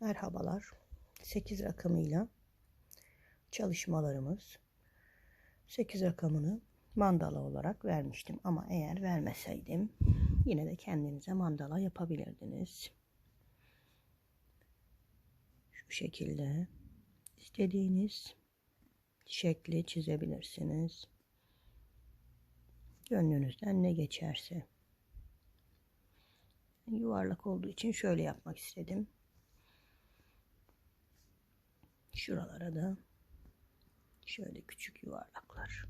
Merhabalar. 8 rakamıyla çalışmalarımız 8 rakamını mandala olarak vermiştim ama eğer vermeseydim yine de kendinize mandala yapabilirdiniz. Şu şekilde istediğiniz şekli çizebilirsiniz. Gönlünüzden ne geçerse. Yuvarlak olduğu için şöyle yapmak istedim. Şuralara da şöyle küçük yuvarlaklar.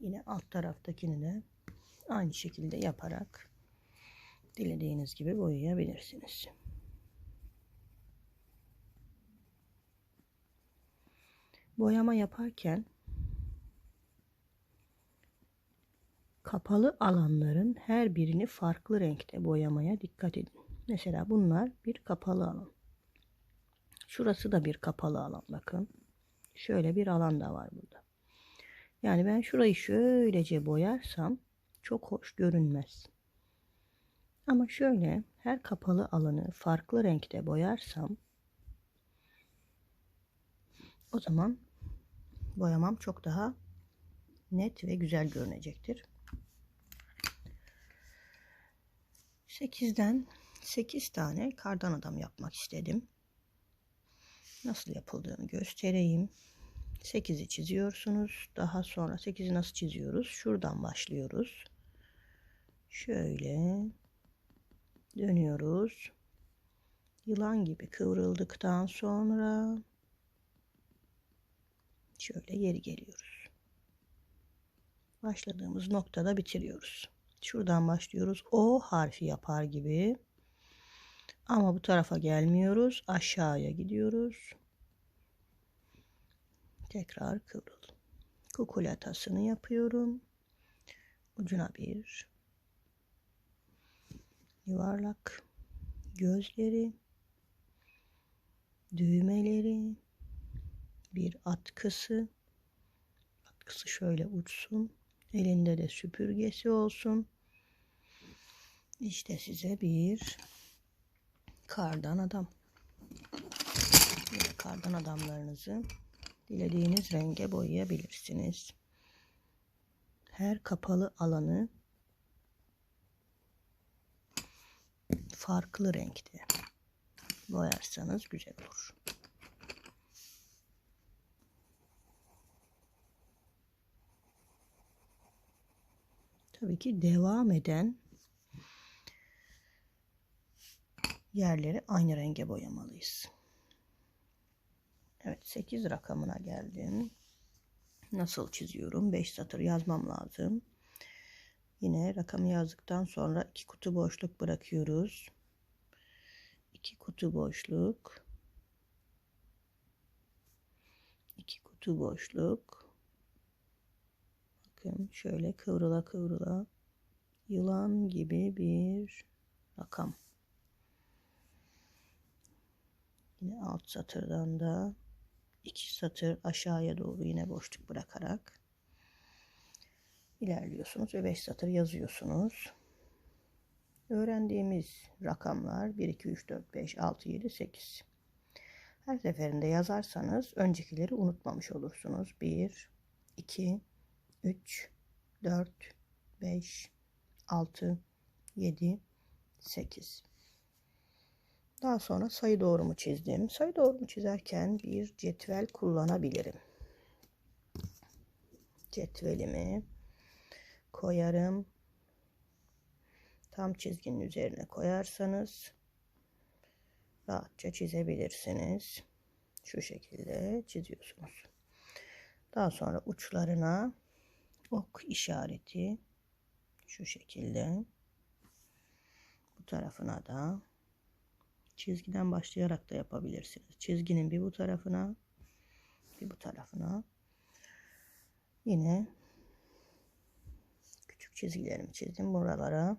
Yine alt taraftakini de aynı şekilde yaparak dilediğiniz gibi boyayabilirsiniz. Boyama yaparken kapalı alanların her birini farklı renkte boyamaya dikkat edin. Mesela bunlar bir kapalı alan. Şurası da bir kapalı alan bakın. Şöyle bir alan da var burada. Yani ben şurayı şöylece boyarsam çok hoş görünmez. Ama şöyle her kapalı alanı farklı renkte boyarsam o zaman boyamam çok daha net ve güzel görünecektir. 8'den 8 tane kardan adam yapmak istedim. Nasıl yapıldığını göstereyim. 8'i çiziyorsunuz. Daha sonra 8'i nasıl çiziyoruz? Şuradan başlıyoruz. Şöyle dönüyoruz. Yılan gibi kıvrıldıktan sonra şöyle geri geliyoruz. Başladığımız noktada bitiriyoruz. Şuradan başlıyoruz. O harfi yapar gibi. Ama bu tarafa gelmiyoruz. Aşağıya gidiyoruz. Tekrar kıvrıl. Kukulatasını yapıyorum. Ucuna bir yuvarlak gözleri düğmeleri bir atkısı atkısı şöyle uçsun elinde de süpürgesi olsun işte size bir kardan adam. Kardan adamlarınızı dilediğiniz renge boyayabilirsiniz. Her kapalı alanı farklı renkte boyarsanız güzel olur. Tabii ki devam eden yerleri aynı renge boyamalıyız. Evet 8 rakamına geldim. Nasıl çiziyorum? 5 satır yazmam lazım. Yine rakamı yazdıktan sonra iki kutu boşluk bırakıyoruz. İki kutu boşluk. iki kutu boşluk. Bakın şöyle kıvrıla kıvrıla yılan gibi bir rakam. Yine alt satırdan da iki satır aşağıya doğru yine boşluk bırakarak ilerliyorsunuz ve 5 satır yazıyorsunuz. Öğrendiğimiz rakamlar 1, 2, 3, 4, 5, 6, 7, 8. Her seferinde yazarsanız öncekileri unutmamış olursunuz. 1, 2, 3, 4, 5, 6, 7, 8. Daha sonra sayı doğrumu çizdim. Sayı doğrumu çizerken bir cetvel kullanabilirim. Cetvelimi koyarım. Tam çizginin üzerine koyarsanız rahatça çizebilirsiniz. Şu şekilde çiziyorsunuz. Daha sonra uçlarına ok işareti şu şekilde bu tarafına da çizgiden başlayarak da yapabilirsiniz. Çizginin bir bu tarafına bir bu tarafına yine küçük çizgilerimi çizdim buralara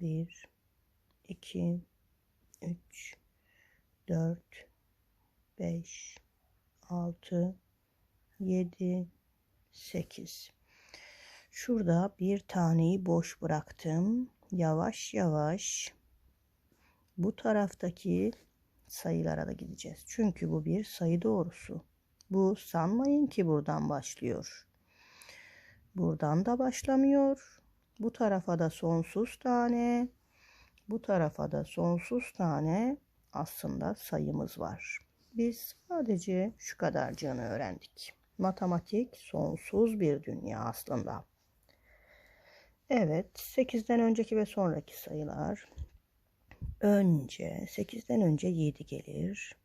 1 2 3 4 5 6 7 8 Şurada bir taneyi boş bıraktım. Yavaş yavaş bu taraftaki sayılara da gideceğiz. Çünkü bu bir sayı doğrusu. Bu sanmayın ki buradan başlıyor. Buradan da başlamıyor. Bu tarafa da sonsuz tane, bu tarafa da sonsuz tane aslında sayımız var. Biz sadece şu kadarcığını öğrendik. Matematik sonsuz bir dünya aslında. Evet, 8'den önceki ve sonraki sayılar. Önce 8'den önce 7 gelir.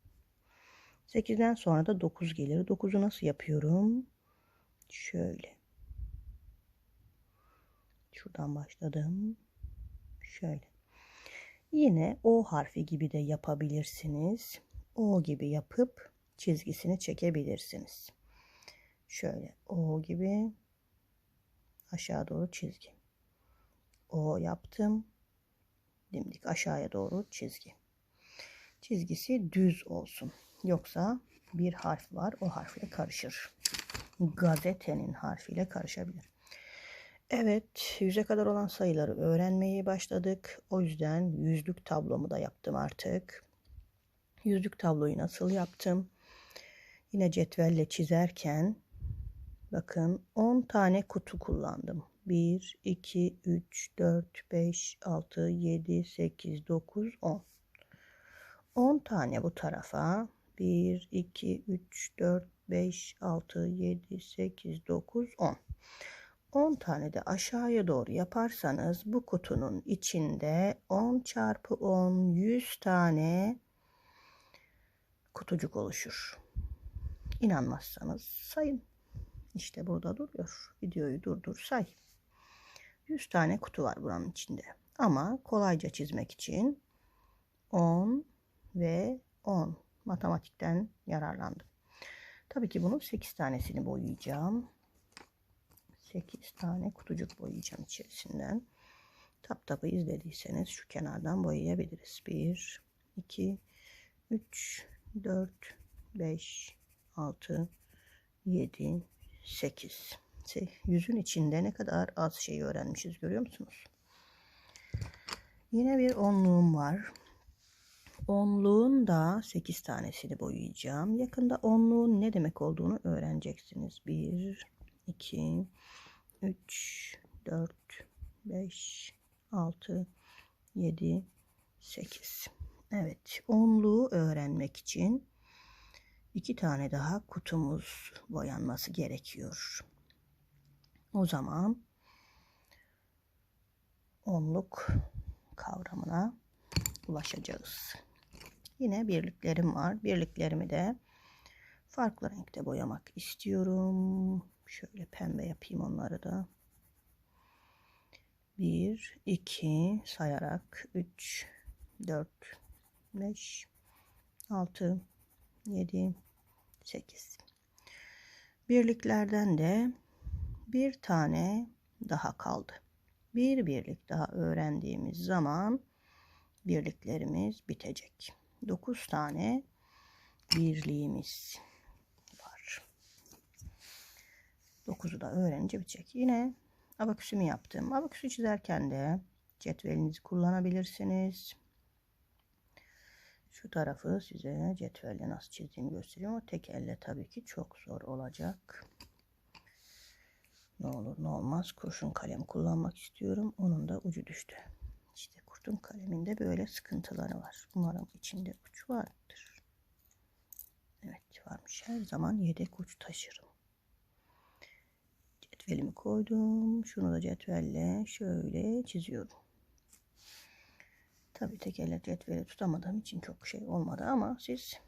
8'den sonra da 9 gelir. 9'u nasıl yapıyorum? Şöyle. Şuradan başladım. Şöyle. Yine O harfi gibi de yapabilirsiniz. O gibi yapıp çizgisini çekebilirsiniz. Şöyle O gibi aşağı doğru çizgi. O yaptım. Dimdik aşağıya doğru çizgi. Çizgisi düz olsun. Yoksa bir harf var o harfle karışır. Gazetenin harfiyle karışabilir. Evet, yüze kadar olan sayıları öğrenmeye başladık. O yüzden yüzlük tablomu da yaptım artık. Yüzlük tabloyu nasıl yaptım? Yine cetvelle çizerken bakın 10 tane kutu kullandım. 1, 2, 3, 4, 5, 6, 7, 8, 9, 10. 10 tane bu tarafa. 1, 2, 3, 4, 5, 6, 7, 8, 9, 10. 10 tane de aşağıya doğru yaparsanız bu kutunun içinde 10 çarpı 10 100 tane kutucuk oluşur. İnanmazsanız sayın. İşte burada duruyor. Videoyu durdur say. 100 tane kutu var buranın içinde. Ama kolayca çizmek için 10 ve 10 matematikten yararlandım. Tabii ki bunun 8 tanesini boyayacağım. 8 tane kutucuk boyayacağım içerisinden. Tap tapı izlediyseniz şu kenardan boyayabiliriz. 1, 2, 3, 4, 5, 6, 7, 8. Yüzün içinde ne kadar az şey öğrenmişiz görüyor musunuz? Yine bir onluğum var. Onluğun da 8 tanesini boyayacağım. Yakında onluğun ne demek olduğunu öğreneceksiniz. 1, 2, 3, 4, 5, 6, 7, 8. Evet, onluğu öğrenmek için iki tane daha kutumuz boyanması gerekiyor. O zaman onluk kavramına ulaşacağız. Yine birliklerim var. Birliklerimi de farklı renkte boyamak istiyorum. Şöyle pembe yapayım onları da. 1, 2 sayarak 3, 4, 5, 6, 7, 8. Birliklerden de bir tane daha kaldı. Bir birlik daha öğrendiğimiz zaman birliklerimiz bitecek. 9 tane birliğimiz var. 9'u da öğrenince bitecek. Yine abaküsümü yaptım. Abaküsü çizerken de cetvelinizi kullanabilirsiniz. Şu tarafı size cetvelle nasıl çizdiğimi gösteriyorum. O tek elle tabii ki çok zor olacak. Ne olur ne olmaz kurşun kalem kullanmak istiyorum. Onun da ucu düştü. İşte kurşun kaleminde böyle sıkıntıları var. Umarım içinde uç vardır. Evet varmış. Her zaman yedek uç taşırım. Cetvelimi koydum. Şunu da cetvelle şöyle çiziyorum. Tabii tek elle cetveli tutamadığım için çok şey olmadı ama siz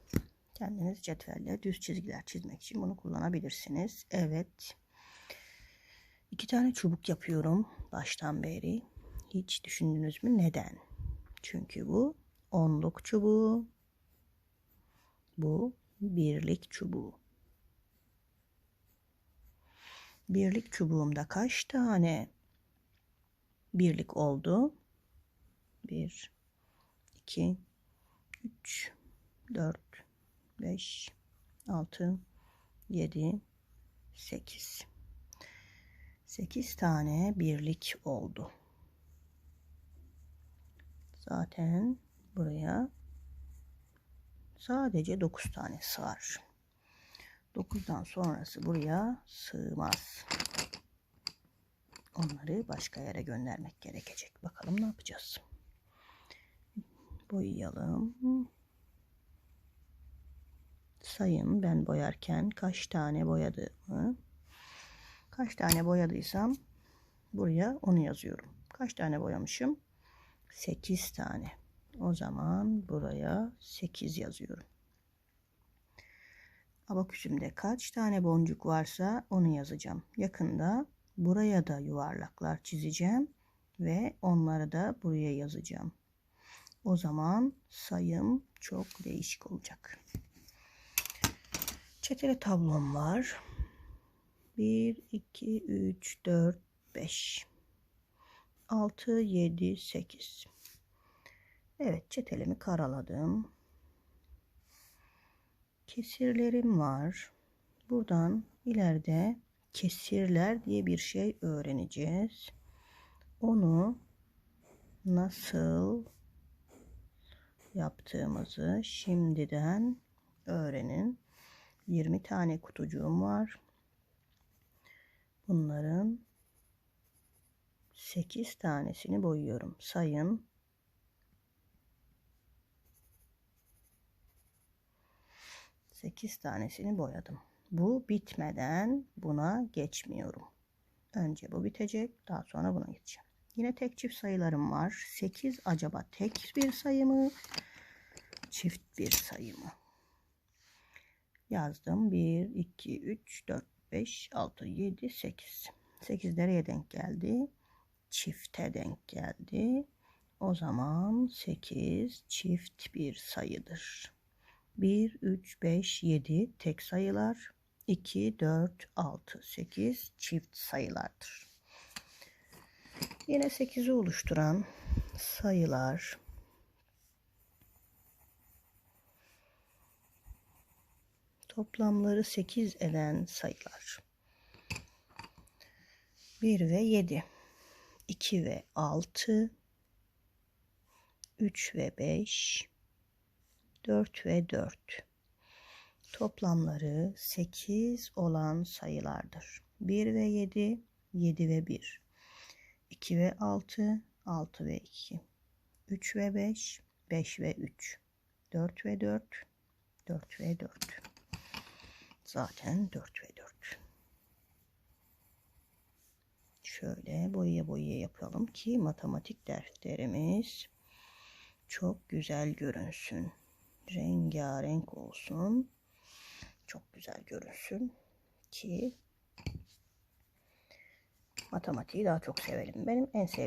kendiniz cetvelle düz çizgiler çizmek için bunu kullanabilirsiniz. Evet. İki tane çubuk yapıyorum baştan beri. Hiç düşündünüz mü neden? Çünkü bu onluk çubuğu. Bu birlik çubuğu. Birlik çubuğumda kaç tane birlik oldu? 1 2 3 4 5 6 7 8 8 tane birlik oldu. Zaten buraya sadece 9 tane sığar. 9'dan sonrası buraya sığmaz. Onları başka yere göndermek gerekecek. Bakalım ne yapacağız. Boyayalım. Sayın ben boyarken kaç tane boyadığımı. Kaç tane boyadıysam buraya onu yazıyorum. Kaç tane boyamışım? 8 tane. O zaman buraya 8 yazıyorum. Abaküsümde kaç tane boncuk varsa onu yazacağım. Yakında buraya da yuvarlaklar çizeceğim ve onları da buraya yazacağım. O zaman sayım çok değişik olacak. Çeteli tablom var. 1, 2, 3, 4, 5, 6, 7, 8. Evet çetelemi karaladım. Kesirlerim var. Buradan ileride kesirler diye bir şey öğreneceğiz. Onu nasıl yaptığımızı şimdiden öğrenin. 20 tane kutucuğum var. Bunların 8 tanesini boyuyorum. Sayın. Sekiz tanesini boyadım. Bu bitmeden buna geçmiyorum. Önce bu bitecek. Daha sonra buna geçeceğim. Yine tek çift sayılarım var. 8 acaba tek bir sayı mı? Çift bir sayı mı? Yazdım. 1, 2, 3, 4, 5, 6, 7, 8. 8 nereye denk geldi? Çifte denk geldi. O zaman 8 çift bir sayıdır. 1, 3, 5, 7 tek sayılar. 2, 4, 6, 8 çift sayılardır. Yine 8'i oluşturan sayılar toplamları 8 eden sayılar. 1 ve 7, 2 ve 6, 3 ve 5, 4 ve 4. Toplamları 8 olan sayılardır. 1 ve 7, 7 ve 1. 2 ve 6, 6 ve 2. 3 ve 5, 5 ve 3. 4 ve 4, 4 ve 4. Zaten 4 ve 4. Şöyle boya boya yapalım ki matematik derslerimiz çok güzel görünsün. Rengarenk olsun. Çok güzel görünsün ki matematiği daha çok severim. Benim en sevdiğim